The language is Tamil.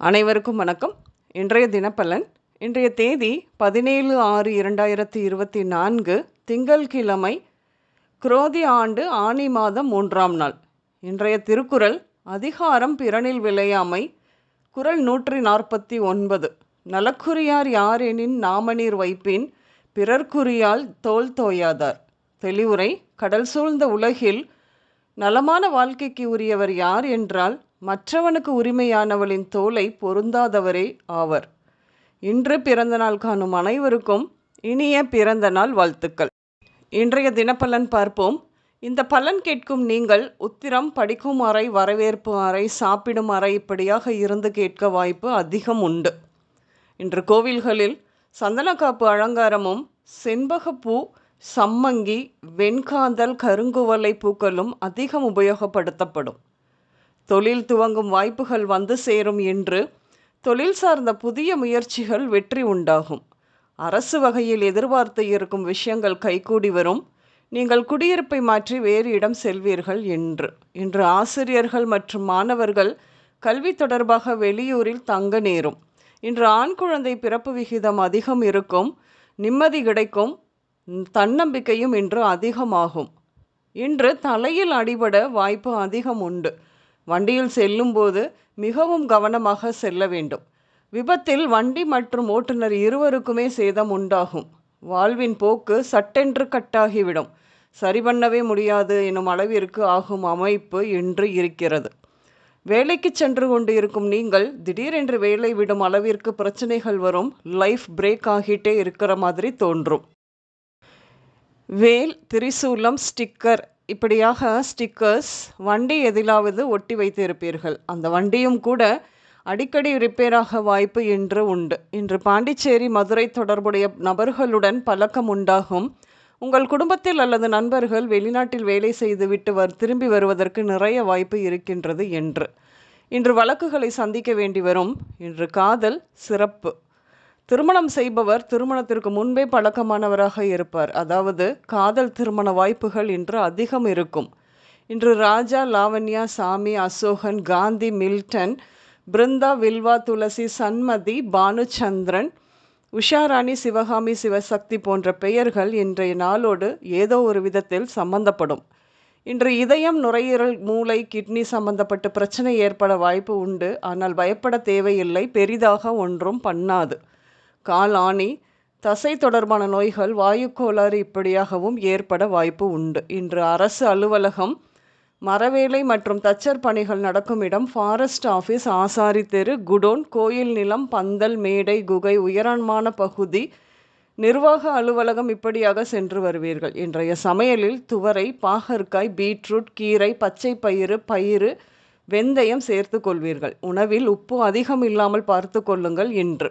அனைவருக்கும் வணக்கம். இன்றைய தினப்பலன் இன்றைய தேதி பதினேழு ஆறு இரண்டாயிரத்தி இருபத்தி நான்கு திங்கள்கிழமை குரோதி ஆண்டு ஆனி மாதம் மூன்றாம் நாள். இன்றைய திருக்குறள் அதிகாரம் பிறனில் விளையாமை குரல் நூற்றி நாற்பத்தி ஒன்பது. நலக்குரியார் யாரெனின் நாமநீர் வைப்பின் பிறர்க்குரியால் தோல் தோயாதார். தெளிவுரை கடல் சூழ்ந்த உலகில் நலமான வாழ்க்கைக்கு உரியவர் யார் என்றால் மற்றவனுக்கு உரிமையானவளின் தோலை பொருந்தாதவரே ஆவர். இன்று பிறந்த நாள் காணும் அனைவருக்கும் இனிய பிறந்த நாள் வாழ்த்துக்கள். இன்றைய தினப்பலன் பார்ப்போம். இந்த பலன் கேட்கும் நீங்கள் உத்திரம் படிக்கும் அறை வரவேற்பு அறை சாப்பிடும் அறை இப்படியாக இருந்து கேட்க வாய்ப்பு அதிகம் உண்டு. இன்று கோவில்களில் சந்தனக்காப்பு அலங்காரமும் செண்பகப்பூ சம்மங்கி வெண்காந்தல் கருங்குவலை பூக்களும் அதிகம் உபயோகப்படுத்தப்படும். தொழில் துவங்கும் வாய்ப்புகள் வந்து சேரும் என்று தொழில் சார்ந்த புதிய முயற்சிகள் வெற்றி உண்டாகும். அரசு வகையில் எதிர்பார்த்து இருக்கும் விஷயங்கள் கைகூடி வரும். நீங்கள் குடியிருப்பை மாற்றி வேறு இடம் செல்வீர்கள் என்று. இன்று ஆசிரியர்கள் மற்றும் மாணவர்கள் கல்வி தொடர்பாக வெளியூரில் தங்க நேரும். இன்று ஆண் குழந்தை பிறப்பு விகிதம் அதிகம் இருக்கும். நிம்மதி கிடைக்கும். தன்னம்பிக்கையும் இன்று அதிகமாகும். இன்று தலையில் அடிபட வாய்ப்பு அதிகம் உண்டு. வண்டியில் செல்லும்போது மிகவும் கவனமாக செல்ல வேண்டும். விபத்தில் வண்டி மற்றும் ஓட்டுநர் இருவருக்குமே சேதம் உண்டாகும். வாழ்வின் போக்கு சட்டென்று கட்டாகிவிடும். சரி பண்ணவே முடியாது எனும் அளவிற்கு ஆகும் அமைப்பு இன்று இருக்கிறது. வேலைக்கு சென்று கொண்டு இருக்கும் நீங்கள் திடீரென்று வேலை விடும் அளவிற்கு பிரச்சனைகள் வரும். லைஃப் பிரேக் ஆகிட்டே இருக்கிற மாதிரி தோன்றும். வேல் திரிசூலம் ஸ்டிக்கர் இப்படியாக ஸ்டிக்கர்ஸ் வண்டி எதிலாவது ஒட்டி வைத்து இருப்பீர்கள் அந்த வண்டியும் கூட அடிக்கடி ரிப்பேராக வாய்ப்பு இன்று உண்டு. இன்று பாண்டிச்சேரி மதுரை தொடர்புடைய நபர்களுடன் பழக்கம் உண்டாகும். உங்கள் குடும்பத்தில் அல்லது நண்பர்கள் வெளிநாட்டில் வேலை செய்துவிட்டு வர் திரும்பி வருவதற்கு நிறைய வாய்ப்பு இருக்கின்றது என்று. இன்று வழக்குகளை சந்திக்க வேண்டி வரும். இன்று காதல் சிறப்பு. திருமணம் செய்பவர் திருமணத்திற்கு முன்பே பழக்கமானவராக இருப்பார். அதாவது காதல் திருமண வாய்ப்புகள் இன்று அதிகம் இருக்கும். இன்று ராஜா லாவண்யா சாமி அசோகன் காந்தி மில்டன் பிருந்தா வில்வா துளசி சன்மதி பானுச்சந்திரன் உஷாராணி சிவகாமி சிவசக்தி போன்ற பெயர்கள் இன்றைய நாளோடு ஏதோ ஒரு விதத்தில் சம்பந்தப்படும். இன்று இதயம் நுரையீரல் மூளை கிட்னி சம்பந்தப்பட்ட பிரச்சனை ஏற்பட வாய்ப்பு உண்டு. ஆனால் பயப்பட தேவையில்லை. பெரிதாக ஒன்றும் பண்ணாது. கால் ஆணி தசை தொடர்பான நோய்கள் வாயு கோளாறு இப்படியாகவும் ஏற்பட வாய்ப்பு உண்டு. இன்று அரசு அலுவலகம் மரவேலை மற்றும் தச்சர் பணிகள் நடக்கும் இடம் ஃபாரஸ்ட் ஆஃபீஸ் ஆசாரி தெரு குடோன் கோயில் நிலம் பந்தல் மேடை குகை உயரமான பகுதி. நிர்வாக அலுவலகம் இப்படியாக சென்று வருவீர்கள். இன்றைய சமையலில் துவரை பாகற்காய் பீட்ரூட் கீரை பச்சை பயிறு பயிறு வெந்தயம் சேர்த்து கொள்வீர்கள். உணவில் உப்பு அதிகம் இல்லாமல் பார்த்து கொள்ளுங்கள் இன்று.